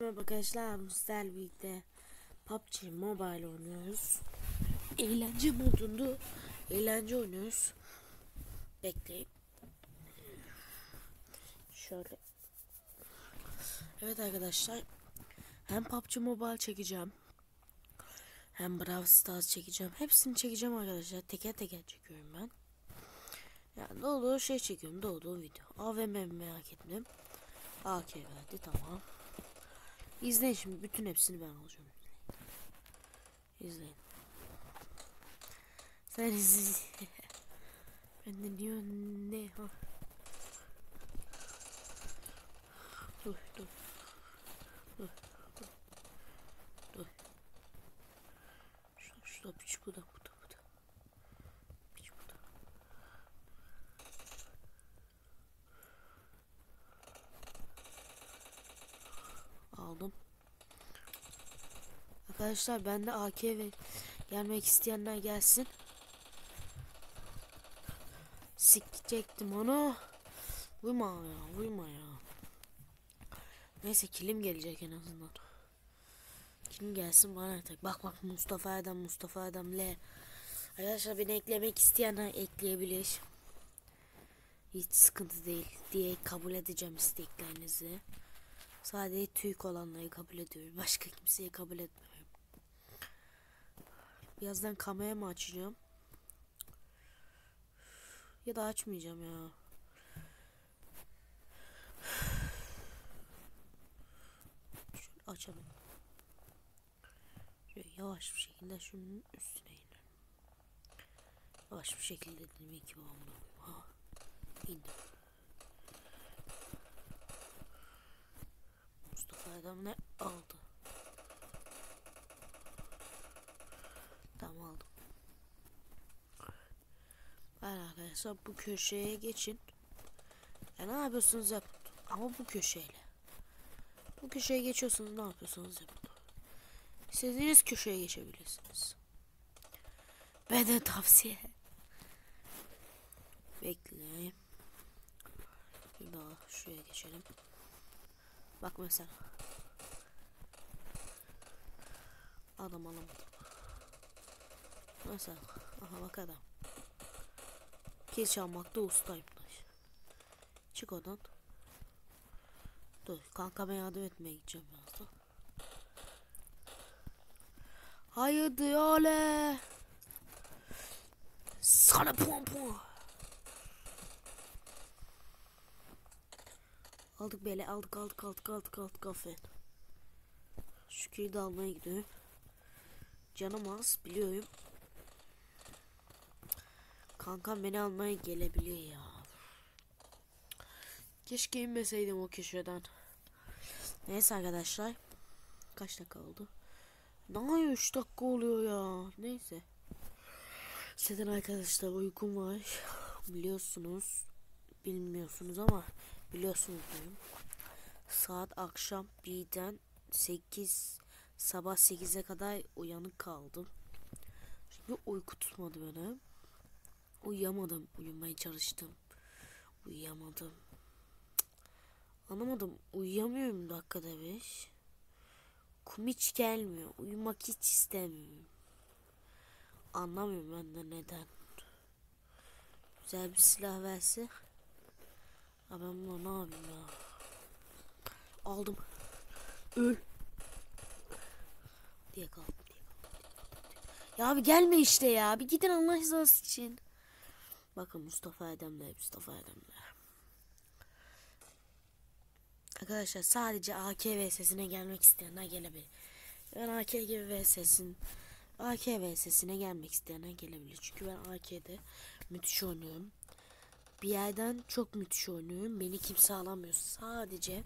Merhaba arkadaşlar sizlerle birlikte PUBG Mobile oynuyoruz. Eğlence modunda eğlence oynuyoruz. Bekleyin. Şöyle. Evet arkadaşlar. Hem PUBG Mobile çekeceğim. Hem Brawl Stars çekeceğim. Hepsini çekeceğim arkadaşlar. Teker teker çekiyorum ben. Yani doğru şey çekiyorum. Doğru video. AVM merak ettim. AK verdi tamam. İzleyin şimdi bütün hepsini ben alacağım. İzleyin. Sen izle. ben de diyor ne ha. Dur dur. Dur. Dur. Dur. Şurada şurada piç burada burada burada. Piç burada. aldım. Arkadaşlar ben de AK ve gelmek isteyenler gelsin. Sikecektim onu. Vurma ya, vurma ya. Neyse kilim gelecek en azından. Kim gelsin bana tek. Bak bak Mustafa Adam, Mustafa Adam L. Arkadaşlar beni eklemek isteyenler ekleyebilir. Hiç sıkıntı değil diye kabul edeceğim isteklerinizi. Sadece Türk olanları kabul ediyorum. Başka kimseyi kabul etmiyorum. Birazdan kamera mı açacağım? Ya da açmayacağım ya. Şöyle açalım. Şöyle yavaş bir şekilde şunun üstüne inelim. Yavaş bir şekilde dedim ki bu Ha. İndim. adam ne aldı? Tamam aldım. Arkadaşlar bu köşeye geçin. Ya ne yapıyorsunuz yapın. Ama bu köşeyle. Bu köşeye geçiyorsunuz ne yapıyorsunuz yapın. İstediğiniz köşeye geçebilirsiniz. Benden tavsiye. Bekleyin. Bir daha şuraya geçelim. Bak mesela. Adam alamadım. Mesela. Aha bak adam. Kill çalmakta ustayım. Çık odan. Dur kankama yardım etmeye gideceğim birazdan. Hayırdır öyle. Sana puan puan. Aldık böyle aldık aldık aldık aldık aldık aferin. Şu de almaya gidiyorum. Canım az biliyorum. Kankam beni almaya gelebiliyor ya. Keşke inmeseydim o köşeden. Neyse arkadaşlar. Kaç dakika oldu? Daha 3 dakika oluyor ya. Neyse. Zaten arkadaşlar uykum var. Biliyorsunuz. Bilmiyorsunuz ama biliyorsunuz benim. Saat akşam 1'den 8 sabah 8'e kadar uyanık kaldım. Çünkü uyku tutmadı beni. Uyuyamadım. Uyumaya çalıştım. Uyuyamadım. Anlamadım. Uyuyamıyorum dakikada beş. Kum hiç gelmiyor. Uyumak hiç istemiyorum. Anlamıyorum ben de neden. Güzel bir silah verse. Ya ben bunu ne yapayım ya. Aldım. Öl diye kaldım. Ya abi gelme işte ya. Bir gidin Allah rızası için. Bakın Mustafa Erdem'le Mustafa Erdem'le. Arkadaşlar sadece AK VS'sine gelmek isteyenler gelebilir. Ben AK gibi VS'sin AK VS'sine gelmek isteyenler gelebilir. Çünkü ben AK'de müthiş oynuyorum. Bir yerden çok müthiş oynuyorum. Beni kimse alamıyor. Sadece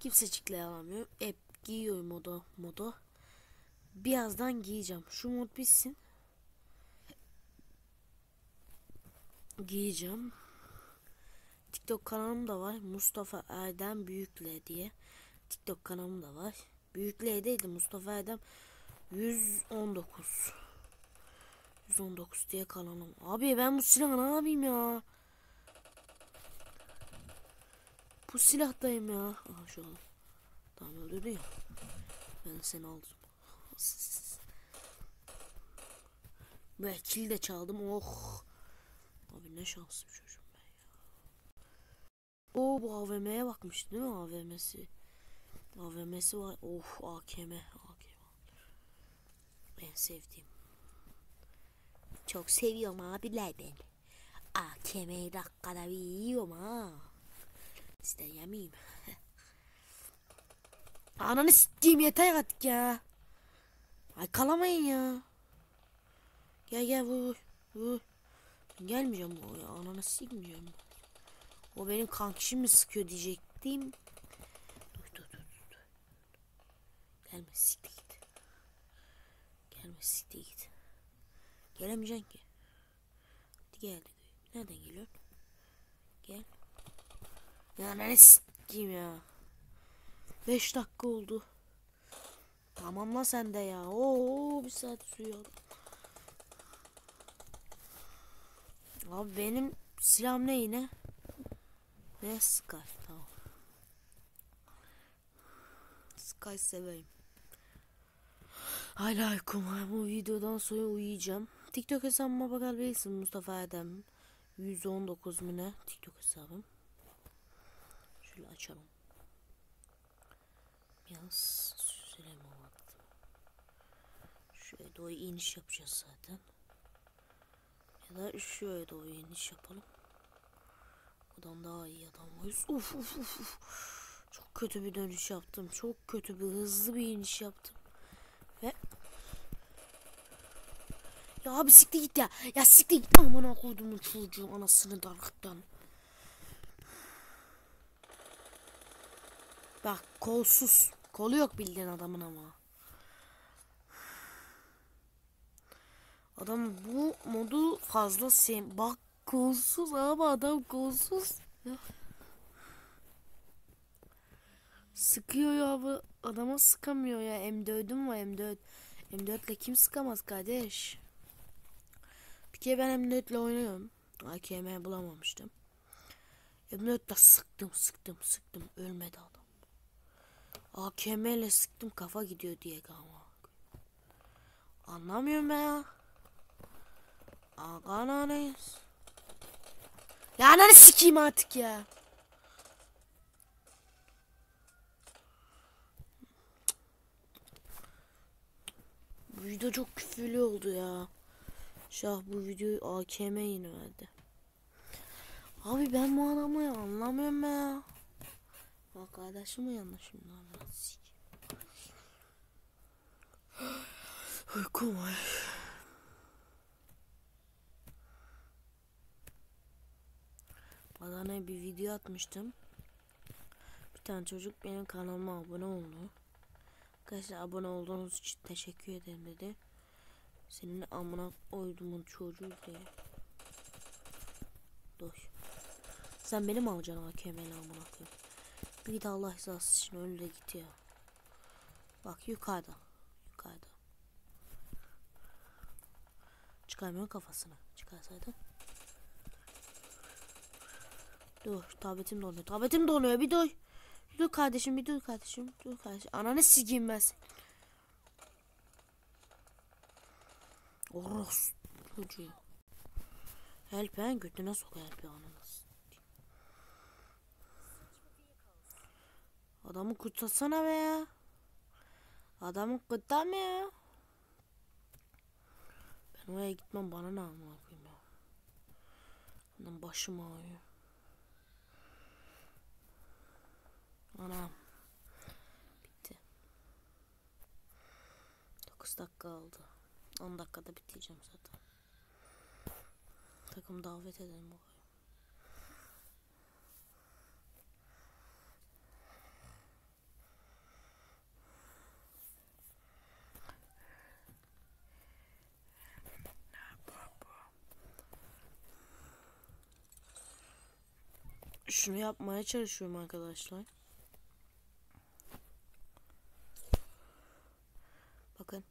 kimsecikle alamıyor. Hep giyiyorum moda moda. Birazdan giyeceğim. Şu mod bitsin. Giyeceğim. TikTok kanalım da var. Mustafa Erdem Büyükle diye. TikTok kanalım da var. Büyükle'deydi Mustafa Erdem 119. 119 diye kanalım. Abi ben bu silahı ne yapayım ya? Bu silahtayım ya. Aha şu an. Tamam öldürdün ya. Ben seni aldım. Ve kill de çaldım. Oh. Abi ne şanslı çocuğum ben ya. Oo bu AVM'ye bakmış değil mi AVM'si? AVM'si var. Of AKM. AKM. En sevdiğim. Çok seviyorum abiler ben. AKM'yi dakikada bir yiyorum ha. İşte yemeyeyim. Ananı s**eyim yeter artık ya. Ay kalamayın ya. Gel gel vur vur. Gelmeyeceğim oraya ananı sikmeyeceğim. O benim kankişim mi sıkıyor diyecektim. Dur dur dur dur. Gelme siktir git. Gelme siktir git. Gelemeyeceksin ki. Hadi gel. Nereden geliyorsun? Gel. Ya ne sikeyim ya. 5 dakika oldu. Tamam lan sen de ya. Oo bir saat sürüyor. Abi benim silahım ne yine? Ne Sky tamam. Sky seveyim. Hala uykum. Bu videodan sonra uyuyacağım. TikTok hesabıma bakabilirsin Mustafa Erdem. 119 mu? TikTok hesabım. Şöyle açalım. Biraz süreme baktım. Şuraya doğru iniş yapacağız zaten. Ya da şuraya doğru iniş yapalım. Oradan daha iyi adam varız. Uf uf uf. Çok kötü bir dönüş yaptım. Çok kötü bir hızlı bir iniş yaptım. Ve ya abi siktir git ya. Ya siktir git. Amına koyduğumun çocuğu anasını darıktan. Bak kolsuz. Kolu yok bildiğin adamın ama. Adam bu modu fazla sev... Bak kolsuz ama adam kolsuz. Sıkıyor ya abi. Adama sıkamıyor ya. M4'üm var M4. M4 ile kim sıkamaz kardeş? Bir kere ben M4 ile oynuyorum. AKM bulamamıştım. M4 ile sıktım sıktım sıktım. Ölmedi adam. AKM ile sıktım kafa gidiyor diye ama. Anlamıyorum ben ya. Agananız. Ya ananı sikeyim artık ya. Bu video çok küfürlü oldu ya. Şah bu videoyu AKM yine. Abi ben bu adamı anlamıyorum ya. Bak kardeşim mi yanlışım lan Uykum var. Adana'ya bir video atmıştım. Bir tane çocuk benim kanalıma abone oldu. Arkadaşlar abone olduğunuz için teşekkür ederim dedi. Senin amına oydumun çocuğu diye. Dur. Sen benim alacaksın AKM'li amına koyayım. Bir git Allah rızası için öyle de git ya. Bak yukarıda. Yukarıda. Çıkarmıyor kafasını. Çıkarsaydı. Dur tabletim donuyor. Tabletim donuyor bir dur. Dur kardeşim bir dur kardeşim. Dur kardeşim. Ananı sikeyim ben seni. Oros çocuğu. Help ben götüne sok help ananı. Adamı kurtarsana be ya. Adamı kurtarma ya. Ben oraya gitmem bana ne amına koyayım ya. Benim başım ağrıyor. Anam. Bitti. 9 dakika aldı. 10 dakikada bitireceğim zaten. Takım davet edelim bakalım. Şunu yapmaya çalışıyorum arkadaşlar. Bakın.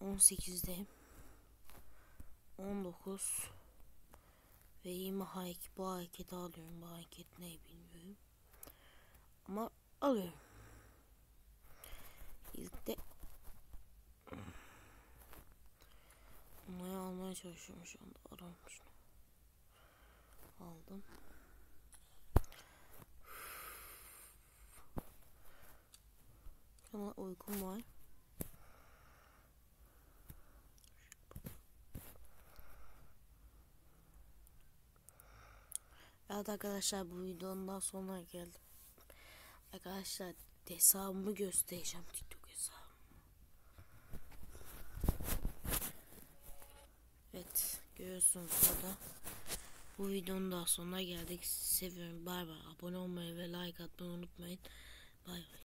18'deyim. 19 ve 20 hareket bu hareketi alıyorum. Bu hareket ne bilmiyorum. Ama alıyorum. İlk de Onları almaya çalışıyorum şu anda. Şunu. Aldım. Ama uykum var. Evet arkadaşlar bu videonun daha sonuna geldim. Arkadaşlar hesabımı göstereceğim TikTok hesabımı. Evet görüyorsunuz burada. Bu videonun daha sonuna geldik. Sizi seviyorum. Bay bay. Abone olmayı ve like atmayı unutmayın. Bay bay.